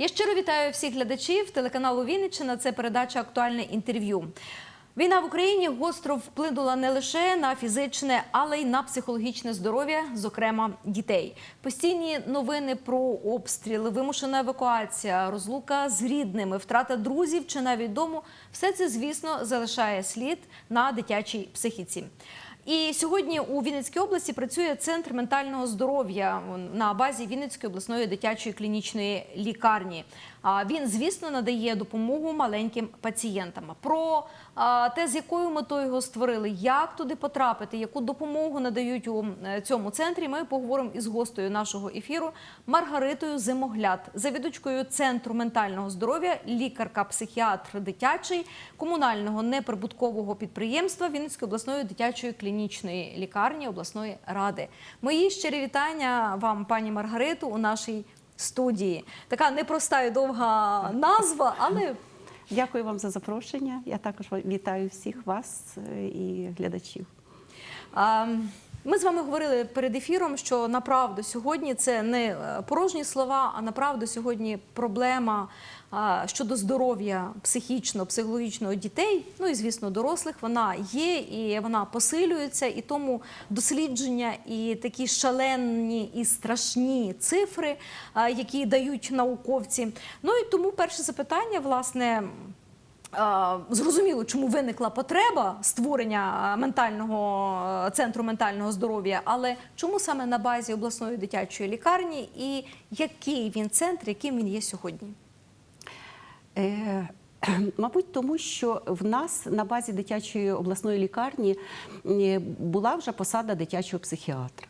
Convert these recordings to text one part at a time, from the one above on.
Я щиро вітаю всіх глядачів телеканалу Вінниччина. Це передача Актуальне інтерв'ю. Війна в Україні гостро вплинула не лише на фізичне, але й на психологічне здоров'я, зокрема дітей. Постійні новини про обстріли, вимушена евакуація, розлука з рідними, втрата друзів чи навіть дому все це, звісно, залишає слід на дитячій психіці. І сьогодні у Вінницькій області працює центр ментального здоров'я на базі Вінницької обласної дитячої клінічної лікарні. Він, звісно, надає допомогу маленьким пацієнтам. Про те, з якою метою його створили, як туди потрапити, яку допомогу надають у е, цьому центрі. Ми поговоримо із гостею нашого ефіру Маргаритою Зимогляд, завідувачкою центру ментального здоров'я, лікарка-психіатр дитячий комунального неприбуткового підприємства Вінницької обласної дитячої клінічної лікарні обласної ради. Мої щирі вітання вам, пані Маргариту, у нашій студії. Така непроста і довга назва, але Дякую вам за запрошення. Я також вітаю всіх вас е, і глядачів. А, Ми з вами говорили перед ефіром, що направду сьогодні це не е, порожні слова, а направду сьогодні проблема щодо здоров'я психічно, психологічного дітей, ну і звісно, дорослих. Вона є і вона посилюється, і тому дослідження і такі шалені і страшні цифри, які дають науковці. Ну і тому перше запитання, власне. Зрозуміло, чому виникла потреба створення ментального центру ментального здоров'я, але чому саме на базі обласної дитячої лікарні і який він центр, яким він є сьогодні? Е, Мабуть, тому що в нас на базі дитячої обласної лікарні е, була вже посада дитячого психіатра.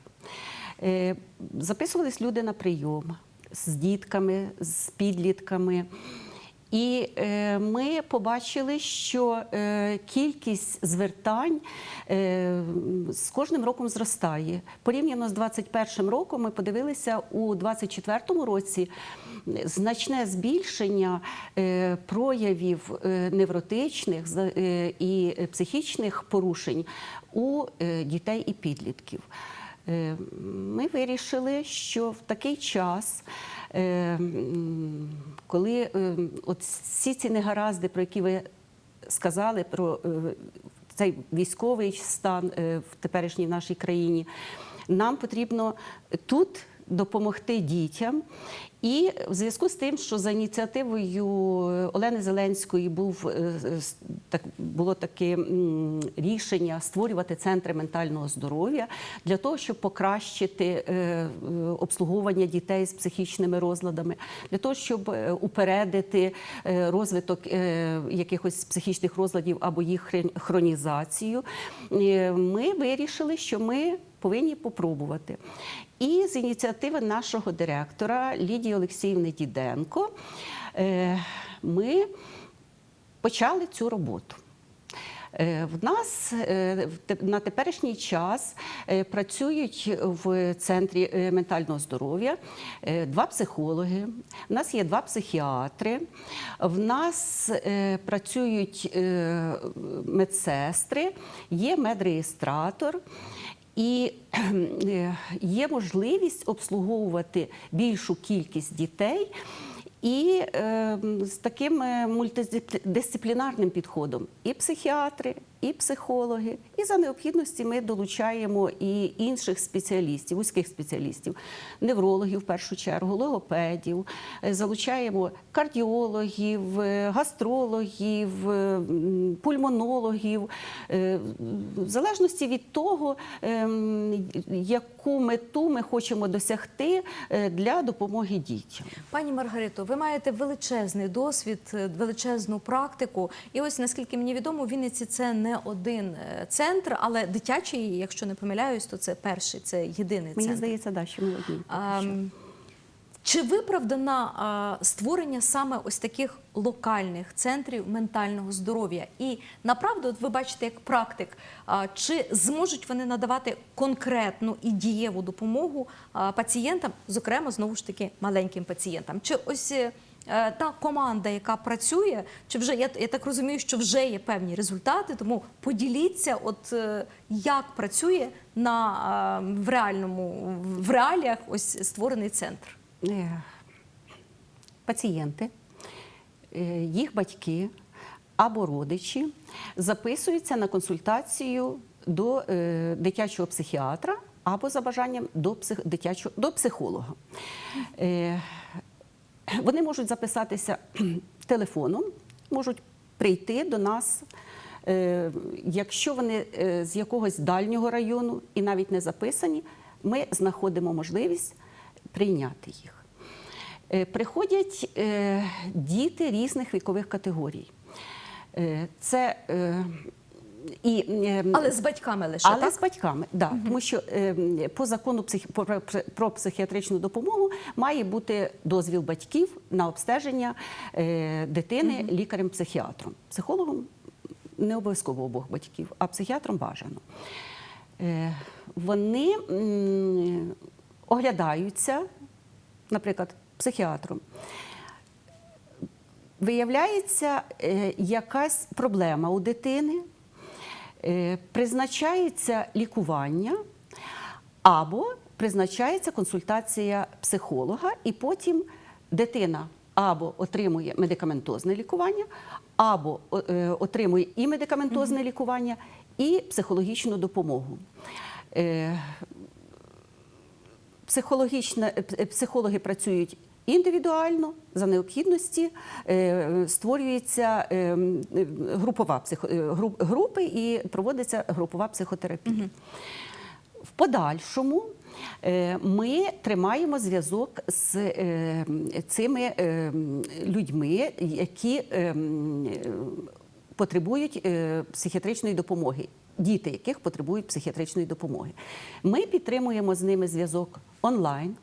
Е, Записувались люди на прийом з дітками, з підлітками. І е, ми побачили, що е, кількість звертань е, з кожним роком зростає. Порівняно з 2021 роком ми подивилися у 2024 році значне збільшення е, проявів е, невротичних е, і психічних порушень у е, дітей і підлітків. Е, Ми вирішили, що в такий час, коли е, от всі ці негаразди, про які ви сказали, про е, цей військовий стан е, в теперішній нашій країні, нам потрібно тут допомогти дітям. І в зв'язку з тим, що за ініціативою Олени Зеленської був е, так було таке рішення створювати центри ментального здоров'я для того, щоб покращити е, е, обслуговування дітей з психічними розладами, для того, щоб е, упередити е, розвиток е, якихось психічних розладів або їх хронізацію. Е, Ми вирішили, що ми повинні попробувати. І з ініціативи нашого директора Лідії Олексіївни Діденко е, ми почали цю роботу. Е, В нас е, на теперішній час працюють в центрі ментального здоров'я два психологи, в нас є два психіатри, в нас працюють медсестри, є медреєстратор. І е, є можливість обслуговувати більшу кількість дітей і е, з таким е, мультидисциплінарним підходом. І психіатри, і психологи. І за необхідності ми долучаємо і інших спеціалістів, вузьких спеціалістів, неврологів в першу чергу, логопедів, е, залучаємо кардіологів, е, гастрологів, е, пульмонологів, в залежності від того, ем, яку мету ми хочемо досягти для допомоги дітям. Пані Маргарито, ви маєте величезний досвід, величезну практику. І ось наскільки мені відомо, в Вінниці це не один е, центр, але дитячий, якщо не помиляюсь, то це перший, це єдиний Мені центр. здається, да, що ми одні. А, Чи виправдана а, створення саме ось таких локальних центрів ментального здоров'я? І направду, от ви бачите, як практик, а, чи зможуть вони надавати конкретну і дієву допомогу а, пацієнтам, зокрема, знову ж таки, маленьким пацієнтам? Чи ось е, та команда, яка працює, чи вже я, я так розумію, що вже є певні результати, тому поділіться, от е, як працює на в реальному в реаліях ось створений центр. Е, пацієнти, е, їх батьки або родичі записуються на консультацію до е, дитячого психіатра або за бажанням до, псих, дитячого, до психолога. Вони можуть записатися телефоном, можуть прийти до нас. Е, Якщо вони е, з якогось дальнього району і навіть не записані, ми знаходимо можливість прийняти їх. Е, Приходять діти різних вікових категорій. Це і е, Але з батьками лише але так? з батьками, да, тому що е, по закону псих... про, психіатричну допомогу має бути дозвіл батьків на обстеження е, дитини лікарем-психіатром. Психологом не обов'язково обох батьків, а психіатром бажано. Е, вони м, оглядаються, наприклад, психіатром. Виявляється, якась проблема у дитини, призначається лікування або призначається консультація психолога, і потім дитина або отримує медикаментозне лікування, або е, отримує і медикаментозне лікування, і психологічну допомогу. Е, психологічне, е, психологи працюють індивідуально за необхідності, е, створюється е, групова психо, е, групи і проводиться групова психотерапія. В подальшому ми тримаємо зв'язок з цими людьми, які потребують психіатричної допомоги, діти, яких потребують психіатричної допомоги. Ми підтримуємо з ними зв'язок онлайн.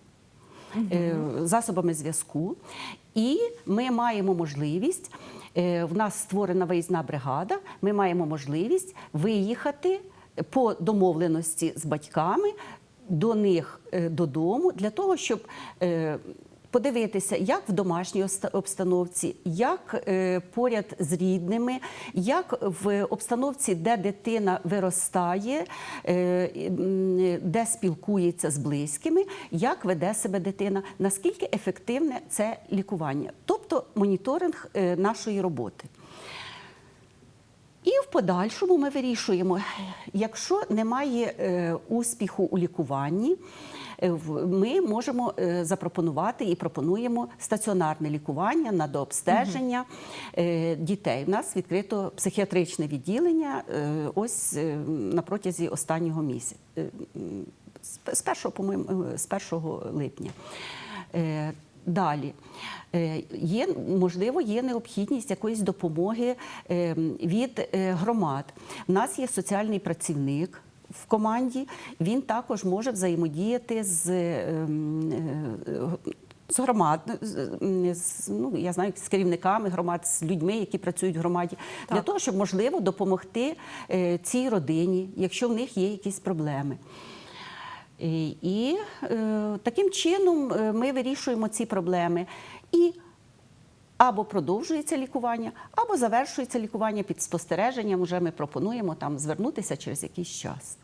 Е, Засобами зв'язку, і ми маємо можливість. е, В нас створена виїзна бригада. Ми маємо можливість виїхати по домовленості з батьками до них е, додому для того, щоб подивитися, як в домашній обстановці, як е, поряд з рідними, як в обстановці, де дитина виростає, е, де спілкується з близькими, як веде себе дитина, наскільки ефективне це лікування, тобто моніторинг е, нашої роботи. Подальшому ми вирішуємо, якщо немає е, успіху у лікуванні, е, ми можемо е, запропонувати і пропонуємо стаціонарне лікування на дообстеження е, дітей. У нас відкрито психіатричне відділення ось на протязі останнього місяця. З- З 1, по-моєму, е, з 1 липня. Далі Е, є можливо, є необхідність якоїсь допомоги е, від е, громад. У нас є соціальний працівник. В команді він також може взаємодіяти з, е, м, е, з громад, з, ну я знаю, з керівниками громад, з людьми, які працюють в громаді, для того, щоб можливо допомогти цій родині, якщо в них є якісь проблеми. І, і е, таким чином е, ми вирішуємо ці проблеми. І або продовжується лікування, або завершується лікування під спостереженням. Уже ми пропонуємо там звернутися через якийсь час.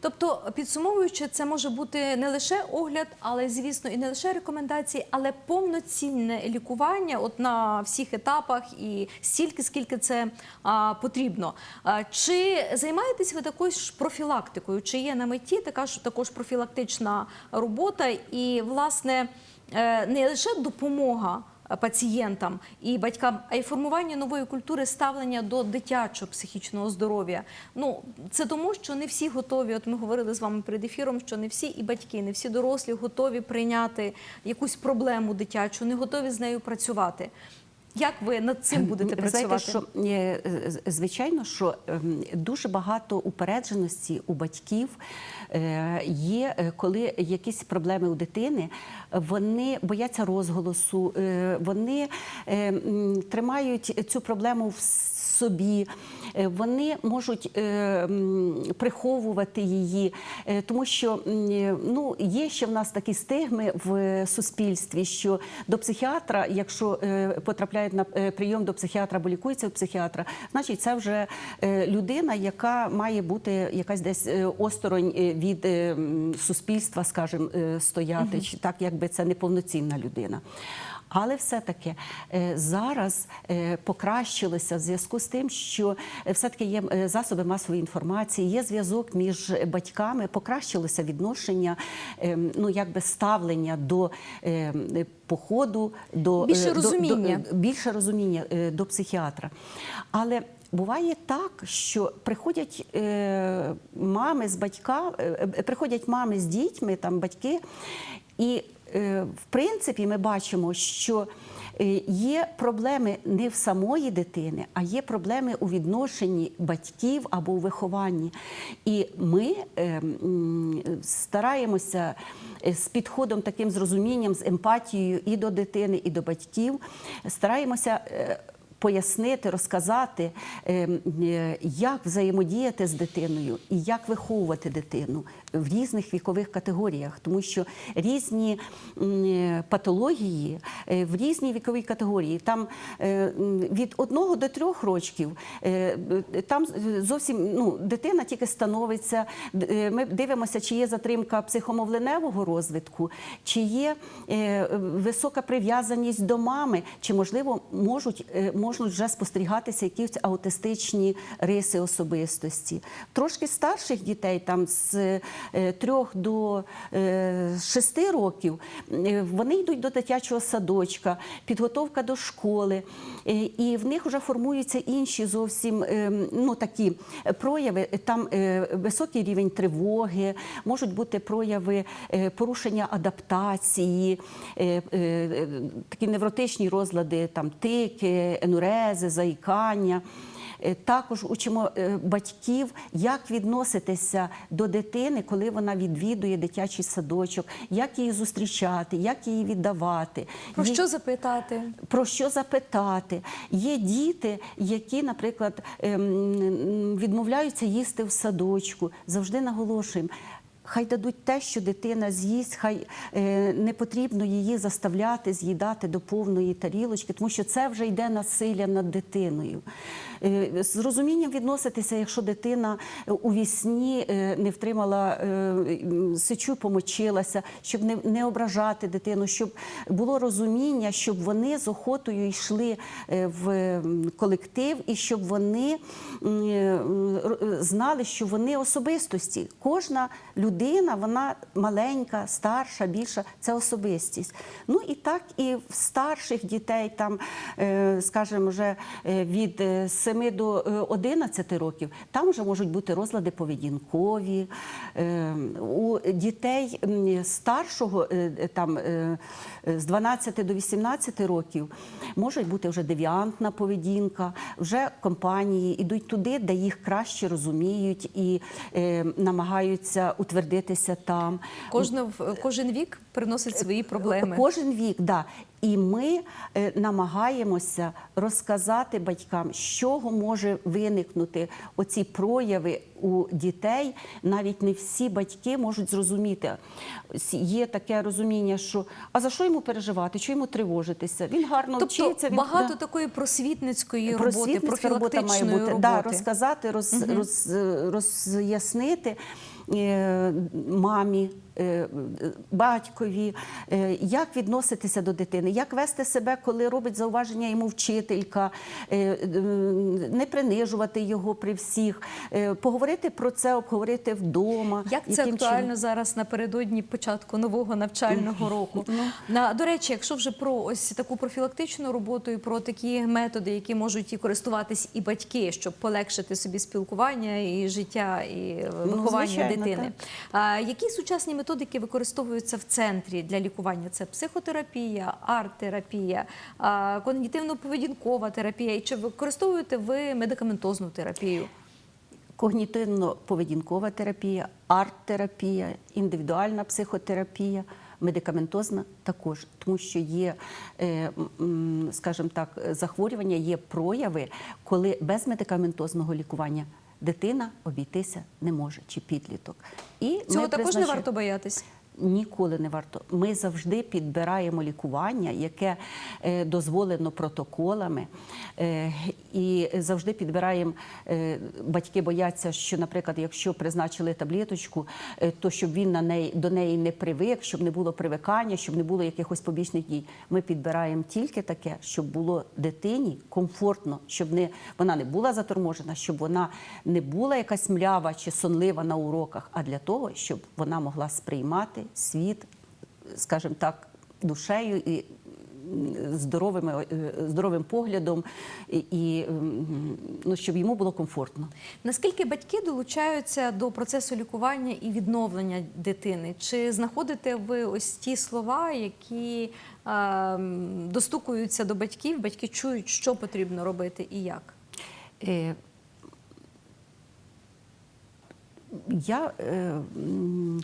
Тобто, підсумовуючи, це може бути не лише огляд, але звісно, і не лише рекомендації, але повноцінне лікування от на всіх етапах і стільки, скільки це а, потрібно. А, чи займаєтесь ви також профілактикою? Чи є на меті така ж також профілактична робота? І власне е, не лише допомога пацієнтам і батькам, а й формування нової культури ставлення до дитячого психічного здоров'я. Ну це тому, що не всі готові. От ми говорили з вами перед ефіром, що не всі і батьки, не всі дорослі готові прийняти якусь проблему дитячу, не готові з нею працювати. Як ви над цим будете Ви працювати? Знаєте, що е, звичайно, що ем, дуже багато упередженості у батьків е, є, е, коли якісь проблеми у дитини, вони бояться розголосу, вони е, тримають цю проблему в собі, вони можуть е, приховувати її, е, тому що е, ну, є ще в нас такі стигми в суспільстві, що до психіатра, якщо е, потрапляють на е, прийом до психіатра або лікується у психіатра, значить це вже е, людина, яка має бути якась десь е, осторонь е, від е, суспільства, скажімо, е, стояти, чи так якби це неповноцінна людина. Але все-таки е, зараз е, покращилося в зв'язку з тим, що е, все-таки є засоби масової інформації, є зв'язок між батьками, покращилося відношення, ну якби ставлення до походу, до Більше е, до- до- розуміння. більше розуміння до психіатра. Але буває так, що приходять мами з батька, приходять мами з дітьми, там батьки, і в принципі ми бачимо, що е, є проблеми не в самої дитини, а є проблеми у відношенні батьків або у вихованні. І ми е, стараємося е, з підходом, таким з розумінням, з емпатією і до дитини, і до батьків, стараємося. е, Пояснити, розказати, е, е, як взаємодіяти з дитиною і як виховувати дитину в різних вікових категоріях, тому що різні патології е, в різній віковій категорії. Там е, від одного до трьох років е, там зовсім ну, дитина тільки становиться. Ми дивимося, чи є затримка психомовленевого розвитку, чи є висока прив'язаність до мами, чи можливо можуть, можуть вже спостерігатися якісь аутистичні риси особистості. Трошки старших дітей, там з е, трьох до е, шести років, е, вони йдуть до дитячого садочка, підготовка до школи, і в них вже формуються інші зовсім ну, такі прояви. Там високий рівень тривоги, можуть бути прояви порушення адаптації, такі невротичні розлади, там тики, енурези, заїкання. Е, Також учимо е, батьків, як відноситися до дитини, коли вона відвідує дитячий садочок, як її зустрічати, як її віддавати. Про що запитати? про що запитати. Є діти, які, наприклад, ем, відмовляються їсти в садочку. Завжди наголошуємо. Хай дадуть те, що дитина з'їсть, хай е, не потрібно її заставляти з'їдати до повної тарілочки, тому що це вже йде насилля над дитиною. Е, з розумінням відноситися, якщо дитина у вісні е, не втримала е, сечу, помочилася, щоб не, не ображати дитину, щоб було розуміння, щоб вони з охотою йшли е, в колектив і щоб вони е, знали, що вони особистості. Кожна людина, вона маленька, старша, більша це особистість. Ну і так і в старших дітей, там, е, скажімо, вже е, від е, 7 до е, 11 років, там вже можуть бути розлади поведінкові. Е, У дітей старшого, е, е, там, е, е, з 12 до 18 років, може бути вже девіантна поведінка, вже компанії йдуть туди, де їх краще розуміють і е, намагаються утвердитися там. Кожна, кожен вік приносить свої проблеми. Кожен вік, да. І ми е, намагаємося розказати батькам, з чого може виникнути оці прояви у дітей. Навіть не всі батьки можуть зрозуміти. Є таке розуміння, що а за що йому переживати, що йому тривожитися? Він гарно Тобто вчиться. Він багато да. такої просвітницької роботи, Просвітницька робота має бути. роботи. Да, розказати, роз, роз, роз'яснити е, мамі, батькові, е, як відноситися до дитини, як вести себе, коли робить зауваження йому вчителька, е, е, не принижувати його при всіх, е, поговорити про це, обговорити вдома. Як це актуально чином. зараз напередодні початку нового навчального року? На до речі, якщо вже про ось таку профілактичну роботу і про такі методи, які можуть і користуватись і батьки, щоб полегшити собі спілкування і життя, і виховання звичайно, дитини. А, які сучасні методики використовуються в центрі для лікування? Це психотерапія, арт-терапія, когнітивно-поведінкова терапія. І чи використовуєте ви медикаментозну терапію? Когнітивно-поведінкова терапія, арт-терапія, індивідуальна психотерапія, медикаментозна також, тому що є, е, скажімо так, захворювання, є прояви, коли без медикаментозного лікування дитина обійтися не може чи підліток. І Цього також не варто боятись. Ніколи не варто. Ми завжди підбираємо лікування, яке е, дозволено протоколами, е, і завжди підбираємо. е, Батьки бояться, що, наприклад, якщо призначили таблеточку, то щоб він на неї до неї не привик, щоб не було привикання, щоб не було якихось побічних дій. Ми підбираємо тільки таке, щоб було дитині комфортно, щоб не вона не була заторможена, щоб вона не була якась млява чи сонлива на уроках, а для того, щоб вона могла сприймати світ, скажімо так, душею і здоровими, е, здоровим поглядом, і, і ну, щоб йому було комфортно. Наскільки батьки долучаються до процесу лікування і відновлення дитини? Чи знаходите ви ось ті слова, які е, достукуються до батьків? Батьки чують, що потрібно робити і як? Е, Я е,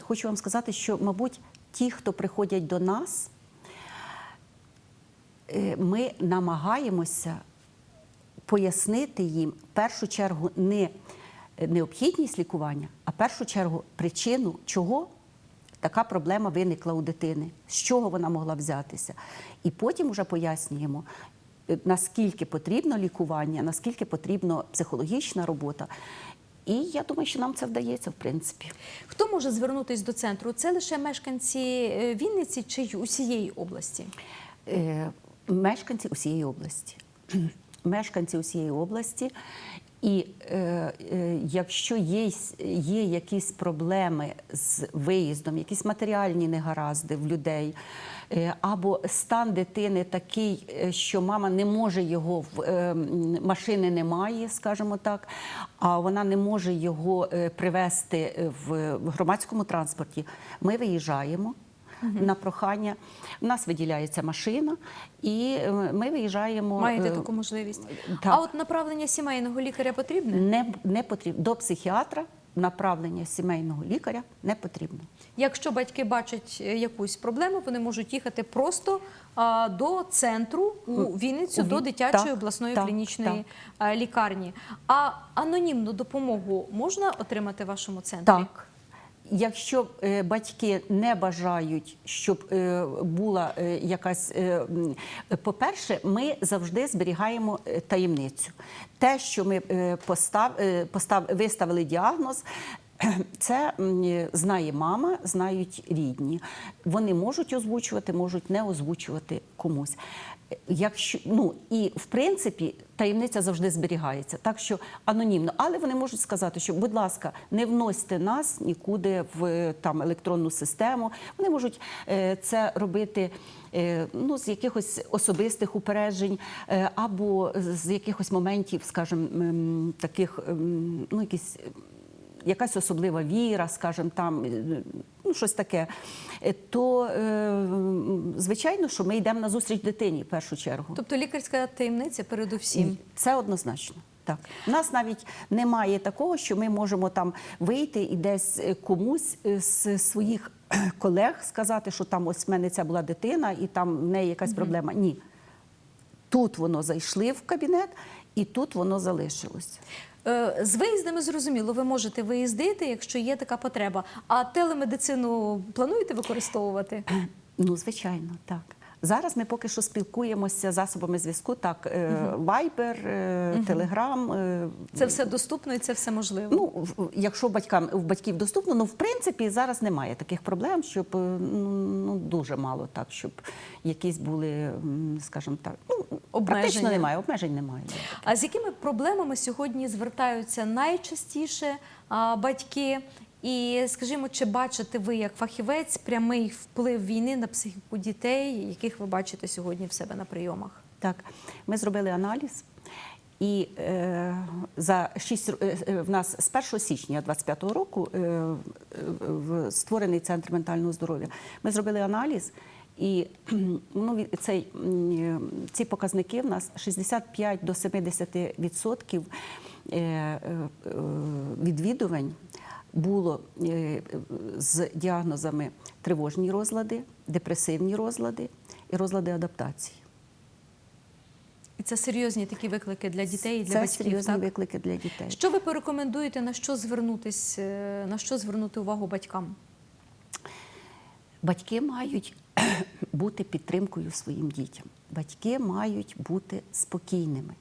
хочу вам сказати, що, мабуть, ті, хто приходять до нас, е, ми намагаємося пояснити їм в першу чергу не необхідність лікування, а в першу чергу причину, чого така проблема виникла у дитини, з чого вона могла взятися. І потім вже пояснюємо, е, наскільки потрібно лікування, наскільки потрібна психологічна робота. І я думаю, що нам це вдається, в принципі. Хто може звернутися до центру? Це лише мешканці е, Вінниці чи усієї області? Е, мешканці усієї області. Мешканці усієї області. І е, е, якщо є, є якісь проблеми з виїздом, якісь матеріальні негаразди в людей, е, або стан дитини такий, е, що мама не може його в е, машини немає, скажімо так, а вона не може його е, привезти в громадському транспорті, ми виїжджаємо на прохання. У нас виділяється машина, і е, ми виїжджаємо. Маєте е, таку можливість? так. А от направлення сімейного лікаря потрібне? Не, не потрібно до психіатра направлення сімейного лікаря не потрібно. Якщо батьки бачать е, якусь проблему, вони можуть їхати просто а, до центру у Вінницю, у до дитячої так, обласної так, клінічної е, лікарні. А анонімну допомогу можна отримати в вашому центрі? Так. Якщо е, батьки не бажають, щоб е, була е, якась, по-перше, ми завжди зберігаємо таємницю. Те, що ми постав, постав, виставили діагноз. Це знає мама, знають рідні. Вони можуть озвучувати, можуть не озвучувати комусь. Якщо ну і в принципі таємниця завжди зберігається, так що анонімно, але вони можуть сказати, що, будь ласка, не вносьте нас нікуди в там електронну систему. Вони можуть е, це робити е, ну, з якихось особистих упереджень е, або з якихось моментів, скажімо, таких ну якісь якась особлива віра, скажімо, там е, ну, щось таке, е, то е, звичайно, що ми йдемо на зустріч дитині в першу чергу. Тобто лікарська таємниця передусім. Це однозначно. Так, у нас навіть немає такого, що ми можемо там вийти і десь е, комусь з своїх колег сказати, що там ось в мене ця була дитина, і там в неї якась проблема. Ні. Тут воно зайшли в кабінет, і тут воно залишилось. Е, З виїздами зрозуміло, ви можете виїздити, якщо є така потреба. А телемедицину плануєте використовувати? Ну, звичайно, так. Зараз ми поки що спілкуємося засобами зв'язку, так, е, Viber, е, Telegram. е, Це все доступно і це все можливо. Ну, якщо батькам в батьків доступно, ну в принципі зараз немає таких проблем, щоб ну, ну дуже мало так, щоб якісь були, скажімо так, ну Обмеження. практично немає, обмежень немає. А з якими проблемами сьогодні звертаються найчастіше батьки? І скажімо, чи бачите ви як фахівець прямий вплив війни на психіку дітей, яких ви бачите сьогодні в себе на прийомах? Так, ми зробили аналіз. І е, за 6, е, е, в нас з 1 січня 25-го року е, в створений центр ментального здоров'я. Ми зробили аналіз, і ну, цей, е, ці показники в нас 65 до 70 відсотків е, відвідувань було е, з діагнозами тривожні розлади, депресивні розлади і розлади адаптації. І це серйозні такі виклики для дітей і для Це батьків. серйозні Так? виклики для дітей. Що ви порекомендуєте, на що звернутись, е, на що звернути увагу батькам? Батьки мають бути підтримкою своїм дітям. Батьки мають бути спокійними.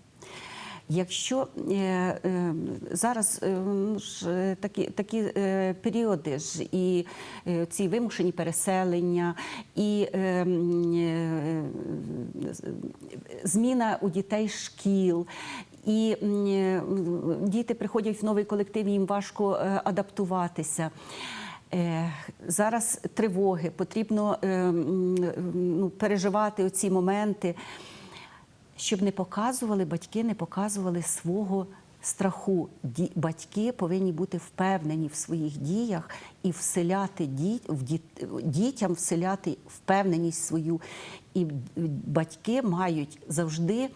Якщо е, е, зараз е, ну ж, е, такі, такі е, періоди ж і е, ці вимушені переселення, і е, е, зміна у дітей шкіл. І е, діти приходять в новий колектив, їм важко е, адаптуватися. Зараз тривоги, потрібно ну, переживати оці моменти щоб не показували, батьки не показували свого страху. Батьки повинні бути впевнені в своїх діях і вселяти ді- в діт- дітям вселяти впевненість свою. І батьки мають завжди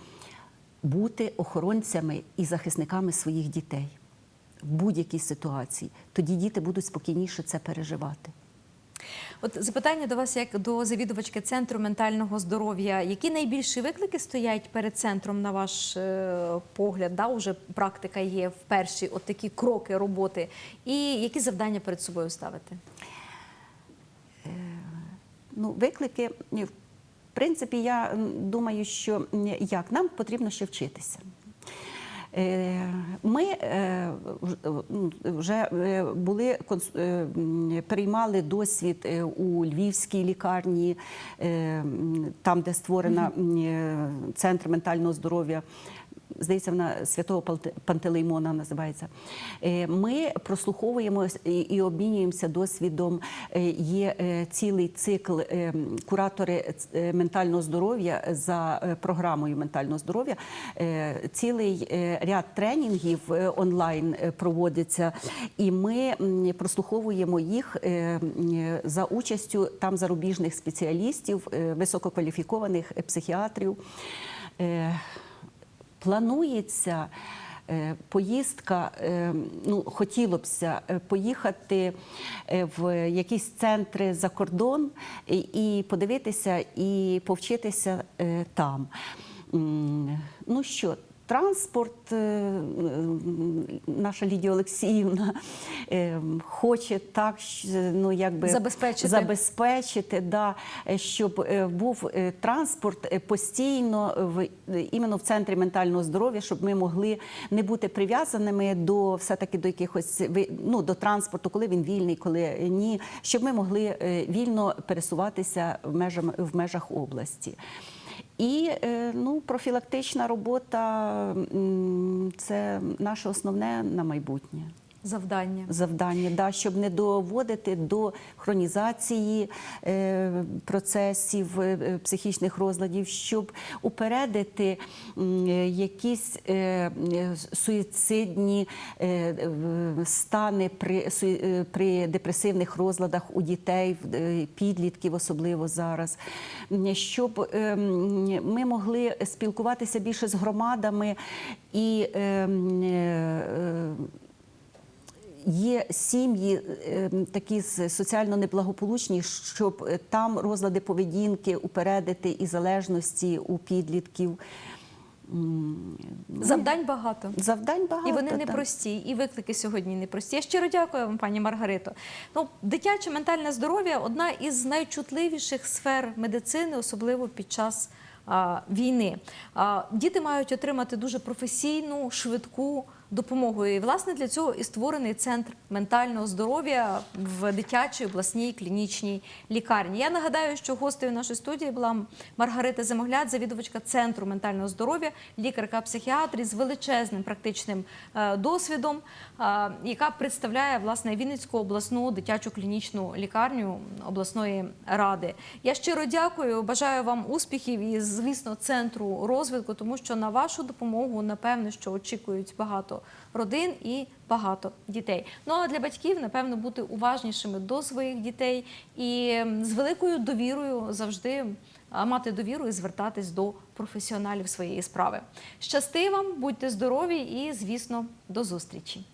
бути охоронцями і захисниками своїх дітей в будь-якій ситуації. Тоді діти будуть спокійніше це переживати. От запитання до вас як до завідувачки центру ментального здоров'я. Які найбільші виклики стоять перед центром, на ваш е, погляд? Да, уже практика є в перші от такі кроки роботи. І які завдання перед собою ставити? Ну, виклики, в принципі, я думаю, що як нам потрібно ще вчитися. Е, Ми е, м, вже е, були переймали досвід у Львівській лікарні, там, де створена центр ментального здоров'я. Здається, вона святого Пантелеймона називається. Е, Ми прослуховуємо і- обмінюємося досвідом. Е, Є е, цілий цикл куратори ментального здоров'я за програмою ментального здоров'я. Цілий ряд тренінгів онлайн проводиться, і ми прослуховуємо їх за участю там зарубіжних спеціалістів, висококваліфікованих психіатрів. Планується е, поїздка, е, ну хотілося б поїхати е, в якісь центри за кордон і, подивитися і повчитися там. Ну що, транспорт, е, наша Лідія Олексіївна е, хоче так, ну якби Забезпечити. забезпечити, да, е, щоб е, був е, транспорт е, постійно в е, іменно в центрі ментального здоров'я, щоб ми могли не бути прив'язаними до все-таки до якихось ну, до транспорту, коли він вільний, коли ні, щоб ми могли е, вільно пересуватися в межах, в межах області. І е, ну, профілактична робота це наше основне на майбутнє Завдання. завдання, да, щоб не доводити до хронізації е, процесів е, психічних розладів, щоб упередити е, якісь е, е, суїцидні е, е, стани при, е, при депресивних розладах у дітей, е, підлітків, особливо зараз, щоб е, ми могли спілкуватися більше з громадами і е, е, Є сім'ї е, такі соціально неблагополучні, щоб е, там розлади поведінки упередити і залежності у підлітків. Завдань багато. Завдань багато. І вони непрості, і виклики сьогодні непрості. Я щиро дякую вам, пані Маргарито. Ну, дитяче ментальне здоров'я одна із найчутливіших сфер медицини, особливо під час а, війни. А, діти мають отримати дуже професійну, швидку допомогу. І власне для цього і створений центр ментального здоров'я в дитячій обласній клінічній лікарні. Я нагадаю, що гостею нашої студії була Маргарита Зимогляд, завідувачка центру ментального здоров'я, лікарка-психіатр із величезним практичним е, досвідом, е, яка представляє власне Вінницьку обласну дитячу клінічну лікарню обласної ради. Я щиро дякую, бажаю вам успіхів і, звісно, центру розвитку, тому що на вашу допомогу напевне, що очікують багато родин і багато дітей. Ну а для батьків, напевно, бути уважнішими до своїх дітей і з великою довірою завжди мати довіру і звертатись до професіоналів своєї справи. Щасти вам, будьте здорові і, звісно, до зустрічі.